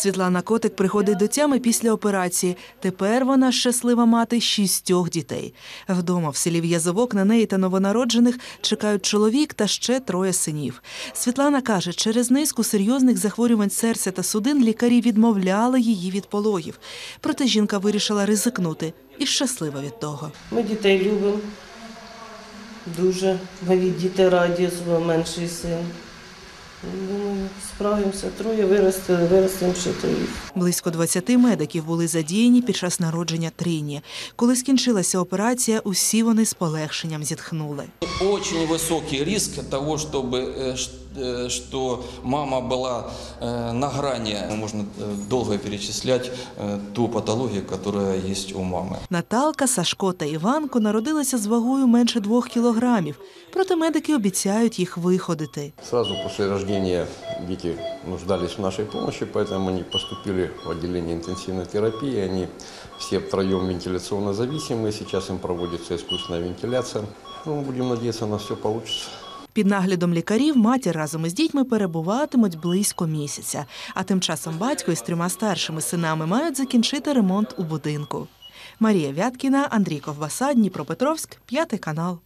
Світлана Котик приходить до тями після операції. Тепер вона щаслива мати шістьох дітей. Вдома в селі В'язовок на неї та новонароджених чекають чоловік та ще троє синів. Світлана каже, через низку серйозних захворювань серця та судин лікарі відмовляли її від пологів. Проте жінка вирішила ризикнути і щаслива від того. Ми дітей любимо. Дуже. Навіть діти раді, менший син. Думаю, справимося. Троє виростили, виростемо ще троїх. Близько 20 медиків були задіяні під час народження Трині. Коли скінчилася операція, усі вони з полегшенням зітхнули. Очень высокий риск того, чтобы, э, ш- э, что мама была э, на грани. Можно э, долго перечислять э, ту патологию, которая есть у мамы. Наталка, Сашко та Іванко народилися з вагою менше двох кілограмів. Проте медики обіцяють їх виходити. Сразу после рождения дети нуждались в нашей помощи, поэтому они поступили в отделение интенсивной терапии. Они все втроем вентиляционно зависимые. Сейчас им проводится искусственная вентиляция. Ну, будем надеяться, у нас все получится. Під наглядом лікарів матір разом із дітьми перебуватимуть близько місяця. А тим часом батько із трьома старшими синами мають закінчити ремонт у будинку. Марія Вяткіна, Андрій Ковбаса, Дніпропетровськ, п'ятий канал.